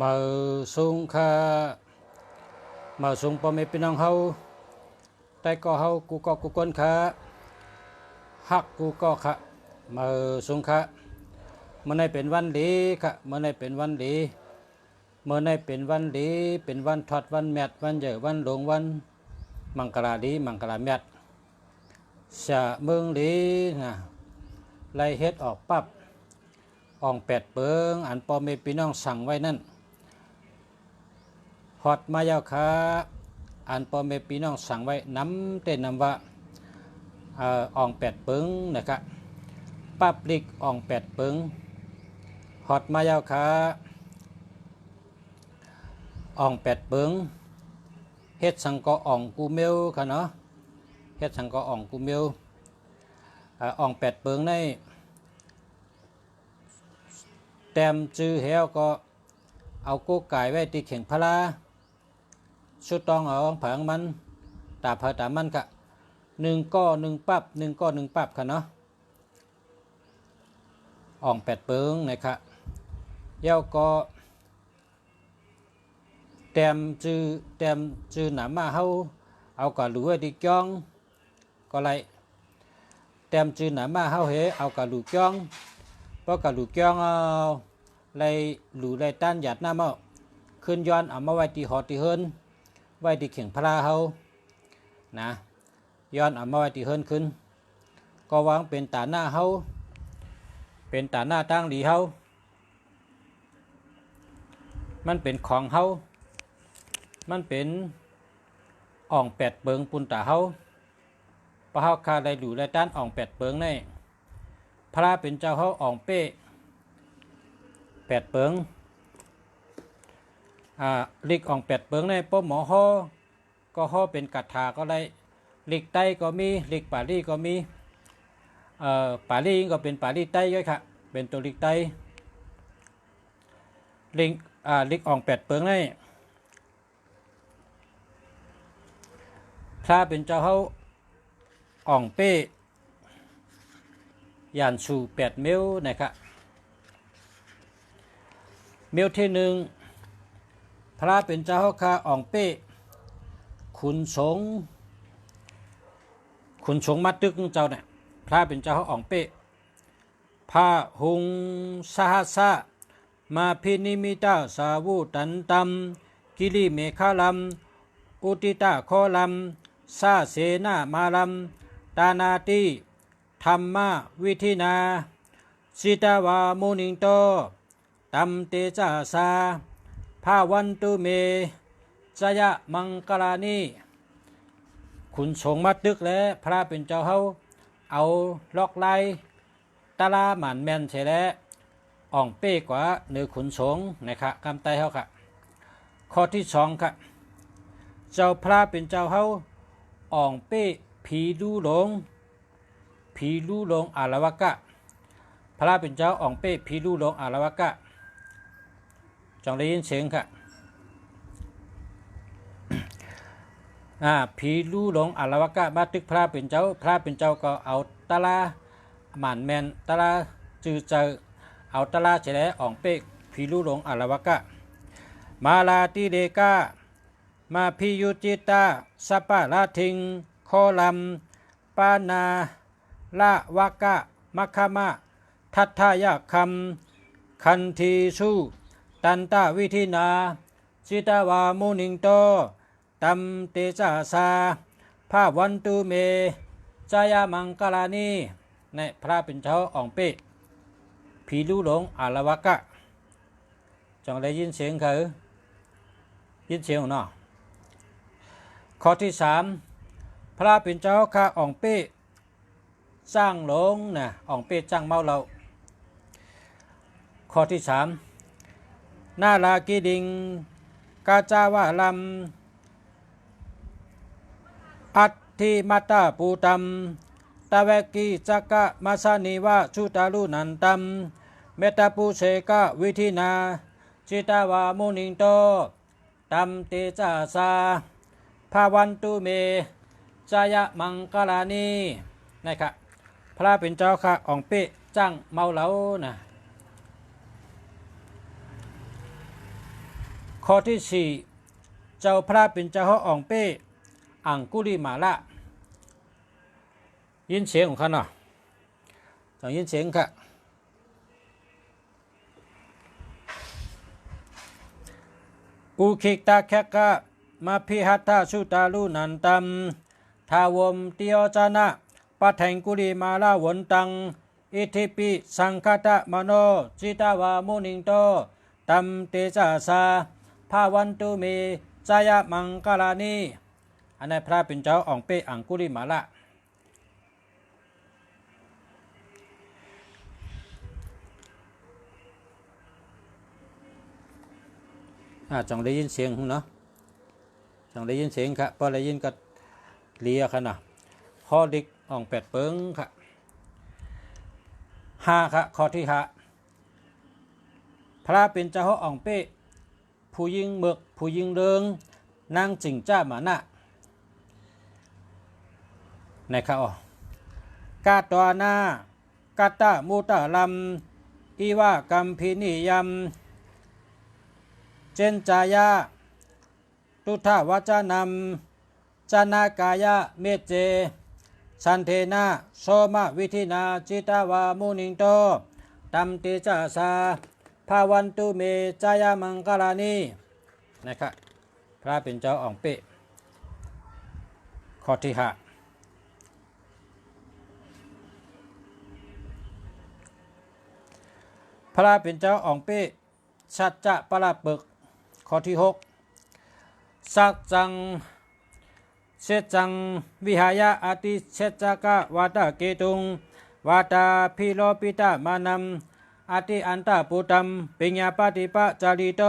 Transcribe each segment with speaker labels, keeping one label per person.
Speaker 1: มาสูงค่ามาสูงพ่อแม่พี่น้องเฮาแต่ก็เฮากูก็กูคนค่าฮักกูก็ค่ะมาสูงค่ะมื่อในเป็นวันดีค่ะมื่อในเป็นวันดีเมื่อในเป็นวันดีเป็นวันทอดวันแมดวันเยอะวันหลงวันมังกราดีมังกราแมดเสะเมืองดีนะไล่เฮ็ดออกปั๊บอ่องแปดเปิงอันปอเมพี่น้องสั่งไว้นั่น ฮอดมายาวคาอันปอมเมพี่น้องสั่งไว้น้ำเต้นน้ำว่าอ่องแปดเปิงนะครับปับลิกอ่องแปดเปิงฮอดมายาวคาอ่องแปดเปิงเฮ็ดสังกออ่องกูเมลค่ะเนาะเฮ็ดสังกออ่องกูเมลอ่ออ่องแปดเปิงในแต้มจื้อแหวก็เอากุ๊กไก่ไว้ที่เข่งพลา ชุดตองเอาผังมันตาเพอตามันกะหนึ่งก้อหนึ่งปับหนึ่งก้อหนึ่งปับค่ะเนาะอ่องแปดเปิงนะครับเย้าก็แต้มจือแต้มจือหนามาเฮาเอากะหลูไว้ที่จ้องก็ไรแต้มจือหนามาเฮาเฮเอากะหลูจ้องเพราะกับหลูกเกี้ยงเอาไลหลูไลต้านหยาดหน้าเมาขึ้นย้อนเอามาไว้ที่หอที่เฮิน ไว้ที่เข่งพระเฮานะย้อนเอามาไว้ที่เฮิรนขึ้น ก็วางเป็นตาหน้าเฮาเป็นตาหน้าตั้งหลีเฮามันเป็นของเฮามันเป็นอ่องแปดเบิงปุนตาเฮาปะเฮาคาไล่หลูไล่ต้านอ่องแปดเบิงในพระเป็นเจ้าเขาอ่องเป้แปดเปิง ลิกอ่องแปดเปิงในป้อมหมอฮอก็ฮอเป็นกัดถาก็ได้ลิกไตก็มีลิกป่าลี่ก็มีเอ่อป่าลี่ก็เป็นป่าลี่ไตย่อยค่ะเป็นตัวลิกไตลิกอ่าลิกอ่องแปดเปิงในพระเป็นเจ้าเขาอ่องเป้ยานชูแปดเมลนะครับเมลที่หนึ่ง พระเป็นเจ้าคาอ่องเป้ขุนสงขุนสงมัดตึกเจ้าเนี่ยพระเป็นเจ้าอ่องเป้พระหงสหัสะมาพินิมิตาสาวุตันตัมกิริเมฆาลัมอุติตาโคลัมซาเสนามาลัมตานาติธรรมะวิธินาสิตาวามุนิงโตตัมเตจาสา ภาวันตุเมจยะมังกลานีขุนสงมัดตึกและพระเป็นเจ้าเฮาเอาลอกไลตาลาหมันแมนเฉแล้วอ่องเป้กว่าเนื้อขุนสงนะครับกำไตเฮาค่ะ ข้อที่สองค่ะ เจ้าพระเป็นเจ้าเฮาอ่องเป้ผีดูหลงผีลู่ลงอารวกะ พระเป็นเจ้าอ่องเป้ผีลู่ลงอารวากะ จงได้ยินเสียงค่ะอ่าผีลู่ลงอารวากะมาตึกพระเป็นเจ้า พระเป็นเจ้าก็เอาตะลาหมันแมนตะลาจือเจอเอาตะลาเฉลอ่องเป้ผีลู่ลงอารวากะ มาลาติเดกามาพิยุจิตาสปาลาทิงโคลัมปานาละวากะมัคคามะทัตทายะคำคันทีสุ ตันตาวิธินาสิตาวามุนิงโตตัมเตจาสาภาวันตุเมจายามังกลานีในพระเป็นเจ้าอ่องเป้ผีลู่หลงอารวากะจงได้ยินเสียงเขายินเสียงเนาะข้อที่สามพระเป็นเจ้าข้าอ่องเป้จ้างหลงนะอ่องเป้จ้างเมาเราข้อที่สาม นาลากีดิง กาจาวาลัม อัตถิมาตาปูตัม ตะเวกีจักกะมาสานิวะชุตาลุนันตัม เมตาปูเสกะวิธินา จิตาวามุนิงโต ตัมเตจาสาภาวันตุเมจายะมังกลานีนะครับพระเป็นเจ้าค่ะองเปจ้างเมาเหลานะ ข้อที่สี่เจ้าพระเป็นเจ้าฮออ่องเป้อังกุลิมาละยินเสียงของเขาเนาะจังยินเสียงค่ะอุคิกตาแคกะมาพิหัตถาสุตาลุนันตัมทาวมเตียวจานะปัทแทงกุลีมาลาวนตัง อิทิปิสังคตะมโนจิตาวามุนิงโตตัมเตจาสา ภาวันตุเมจายะมังกลานีอันนั้นพระเป็นเจ้าอ่องเปอังกุลิมาละอ่าจังได้ยินเสียงเนาะจังได้ยินเสียงครับพอได้ยินก็เลียค่ะนะพ่อดิกอ่องแปดเปิงค่ะห้าค่ะข้อที่ห้าพระเป็นเจ้าอ่องเป้ ผู้ยิงเมือกผู้ยิงเริงนางจิงจ้าหมานะนะครับอ๋อกาตัวหน้ากาตามูตาลำอีว่ากัมพินิยมเจนจายาตุทาวจานำจานากายะเมเจสันเทนะโสมะวิธินาจิตาวามุนิงโตตัมติจาสา ภาวันตุเมจายามังกลานีนะครับพระเป็นเจ้าอ่องเปะข้อที่ห้าพระเป็นเจ้าอ่องเปะชัดจะปราปึกข้อที่หกสัจจังเชจังวิหายะอาติเชจักะวาตาเกตุงวาตาพิโลปิตามานัม อาติอันตาปุตัมปิญญาปฏิปะจาริโต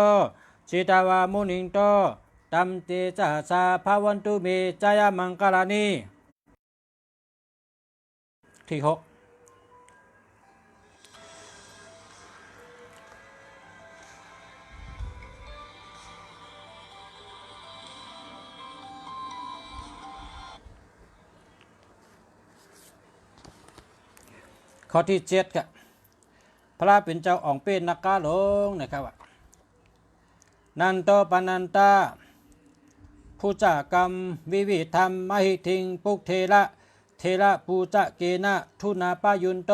Speaker 1: จิตาวามุนิงโตตัมเตจาสาภาวันตุเมจายามังกลานีที่หกข้อที่เจ็ดครับ พระเป็นเจ้าอ่องเป็นนักกาหลงนะครับว่านันโตปนันตาผู้จักกรรมวิวิธรรมมหิทิงปุกเทระเทระปูจะเกนะทุนาปายุนโต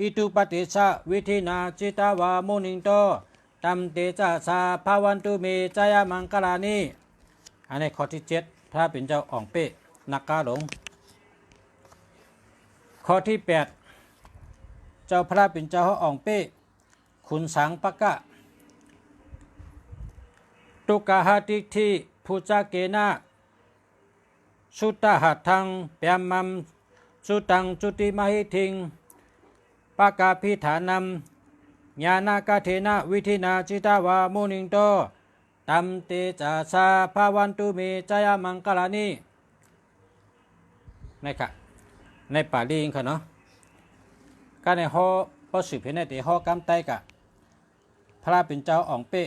Speaker 1: อิตุปฏิชะวิธินาจิตาวามุนิงโตตัมเตจาสาภาวันตุเมจายามังกลานีอันนี้ข้อที่เจ็ดพระเป็นเจ้าอ่องเป้นักกาหลง ข้อที่แปด เจ้าพระเป็นเจ้าอ่องเป้ขุนสังปะกะ ตุกาหาติทิภูจาเกนะสุตตหัตถังเปียมมัมสุตังจุติมหิทิงปากาพิฐานัมญาณากาเทนะวิธินาจิตาวามุนิงโตตัมเตจาสาภาวันตุเมจายามังกลานีนะครับในป่าลีงค่ะเนาะ ก็ในห้อปสืบเห็นในตีห้อกำไต้กะ พระเป็นเจ้าอ่องเป้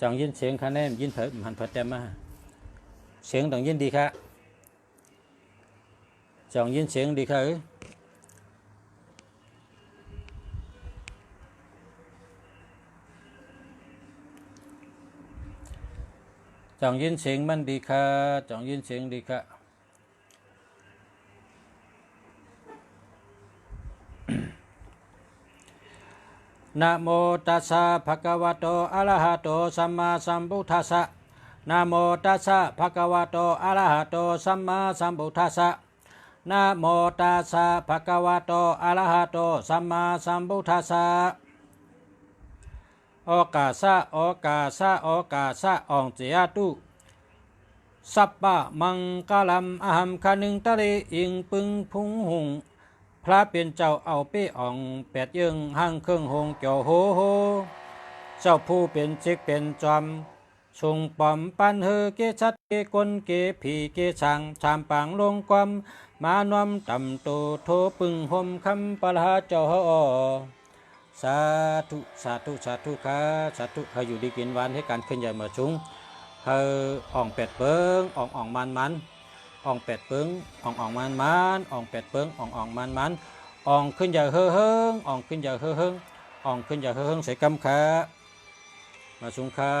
Speaker 1: จังยินเสียงคะแนนยินเผิดหันเผิดแต้มมาเสียงต้องยินดีค่ะจังยินเสียงดีค่ะ เอ้ยจังยินเสียงมันดีค่ะจังยินเสียงดีค่ะนะโมตัสสะภะคะวะโตอะระหะโตสัมมาสัมพุทธัสสะนะโมตัสสะภะคะวะโตอะระหะโตสัมมาสัมพุทธัสสะนะโมตัสสะภะคะวะโตอะระหะโตสัมมาสัมพุทธัสสะ โอกาสะโอกาสะโอกาสะอองเจียตุสัปปะมังกาลัมอหัมคานึงตะเลอิงปึงพุงหุงพระเป็นเจ้าเอาเป้อ่องแปดยึงห้างเครื่องหงเกี่ยวโหโหเจ้าผู้เป็นจิกเป็นจอมชงปอมปันเฮเกชัดเกกลเกผีเกชังชามปังลงความมานวมต่ำโตโทปึงหมคำปะลาเจ้าฮอ สาธุสาธุสาธุค่ะสาธุให้อยู่ดีกินหวานให้การขึ้นใหญ่มาชุงเฮออ่องเป็ดเบิงอ่องอ่องมันมันอ่องเป็ดเปิงอ่องอ่องมันมันอ่องเป็ดเปิงอ่องอ่องมันมันอ่องขึ้นใหญ่เฮ้อเฮิงอ่องขึ้นใหญ่เฮ้อเฮิงอ่องขึ้นใหญ่เฮ้อเฮิงใส่กำขามาชุงคา